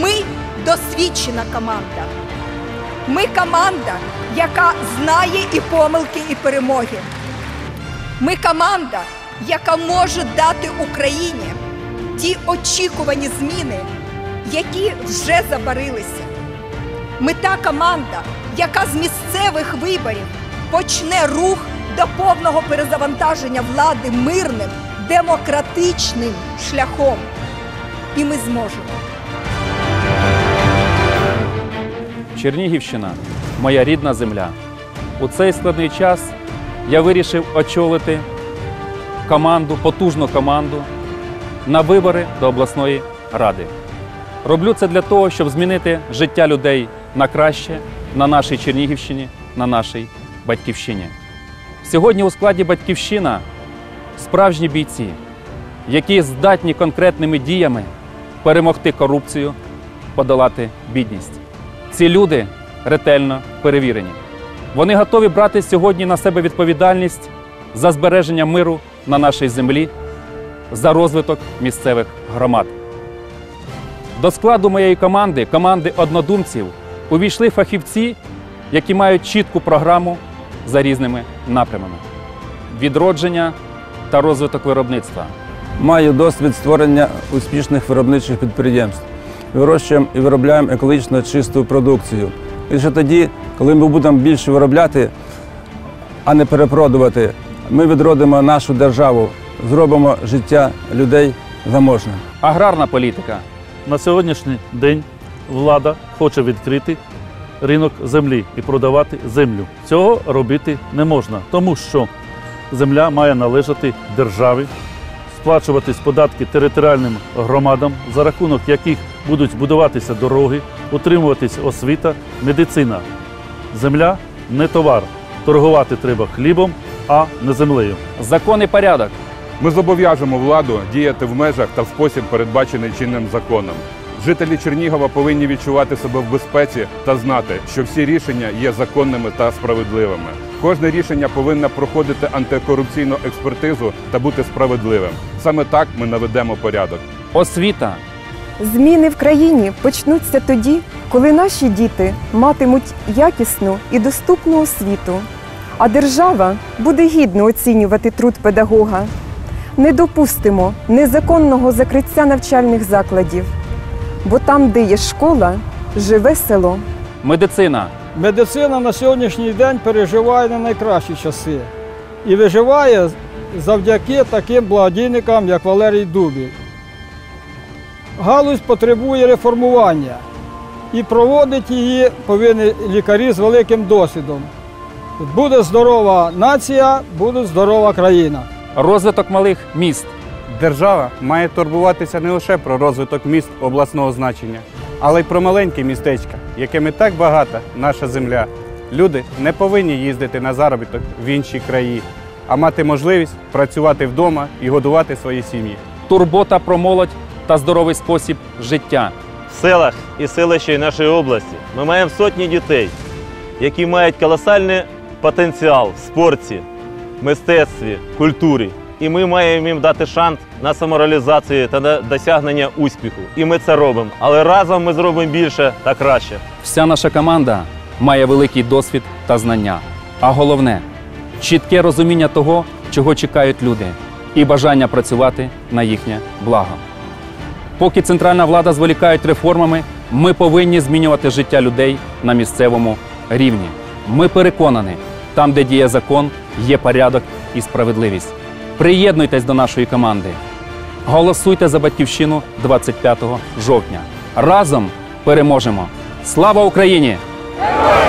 Ми досвідчена команда. Ми команда, яка знає і помилки, і перемоги. Ми команда, яка може дати Україні ті очікувані зміни, які вже забарилися. Ми та команда, яка з місцевих виборів почне рух до повного перезавантаження влади мирним, демократичним шляхом. І ми зможемо. Чернігівщина моя рідна земля. У цей складний час я вирішив очолити команду, потужну команду на вибори до обласної ради. Роблю це для того, щоб змінити життя людей на краще на нашій Чернігівщині, на нашій батьківщині. Сьогодні у складі батьківщина справжні бійці, які здатні конкретними діями перемогти корупцію, подолати бідність. Ці люди ретельно перевірені. Вони готові брати сьогодні на себе відповідальність за збереження миру на нашій землі, за розвиток місцевих громад. До складу моєї команди, команди однодумців, увійшли фахівці, які мають чітку програму за різними напрямами: відродження та розвиток виробництва, Маю досвід створення успішних виробничих підприємств. Вирощуємо і виробляємо екологічно чисту продукцію. І лише тоді, коли ми будемо більше виробляти, а не перепродувати, ми відродимо нашу державу, зробимо життя людей заможним. аграрна політика, На сьогоднішній день влада хоче відкрити ринок землі і продавати землю. Цього робити не можна, тому що земля має належати державі, сплачуватись податки територіальним громадам, за рахунок яких будуть будуватися дороги, утримуватись освіта, медицина. Земля не товар. Торгувати треба хлібом, а не землею. закон і порядок. Ми зобов'яжемо владу діяти в межах та в спосіб, передбачений чинним законом. Жителі Чернігова повинні відчувати себе в безпеці та знати, що всі рішення є законними та справедливими. Кожне рішення повинно проходити антикорупційну експертизу та бути справедливим. Саме так ми наведемо порядок. Освіта, Зміни в країні почнуться тоді, коли наші діти матимуть якісну і доступну освіту, а держава буде гідно оцінювати труд педагога. Не допустимо незаконного закриття навчальних закладів, бо там, де є школа, живе село. медицина, Медицина на сьогоднішній день переживає не найкращі часи і виживає завдяки таким благодійникам, як Валерій Дубів. Галузь потребує реформування і проводить її повинні лікарі з великим досвідом. Буде здорова нація, буде здорова країна. розвиток малих міст, Держава має турбуватися не лише про розвиток міст обласного значення, але й про маленькі містечка, якими так багата наша земля. Люди не повинні їздити на заробіток в інші краї, а мати можливість працювати вдома і годувати свої сім'ї. турбота про молодь та здоровий спосіб життя. В селах і селищі нашої області ми маємо сотні дітей, які мають колосальний потенціал в спорті, мистецтві, культурі. І ми маємо їм дати шанс на самореалізацію та на досягнення успіху. І ми це робимо. Але разом ми зробимо більше та краще. Вся наша команда має великий досвід та знання. А головне чітке розуміння того, чого чекають люди, і бажання працювати на їхнє благо. Поки центральна влада зволікає реформами, ми повинні змінювати життя людей на місцевому рівні. Ми переконані, там, де діє закон, є порядок і справедливість. Приєднуйтесь до нашої команди. Голосуйте за батьківщину 25 жовтня. Разом переможемо! Слава Україні! Героям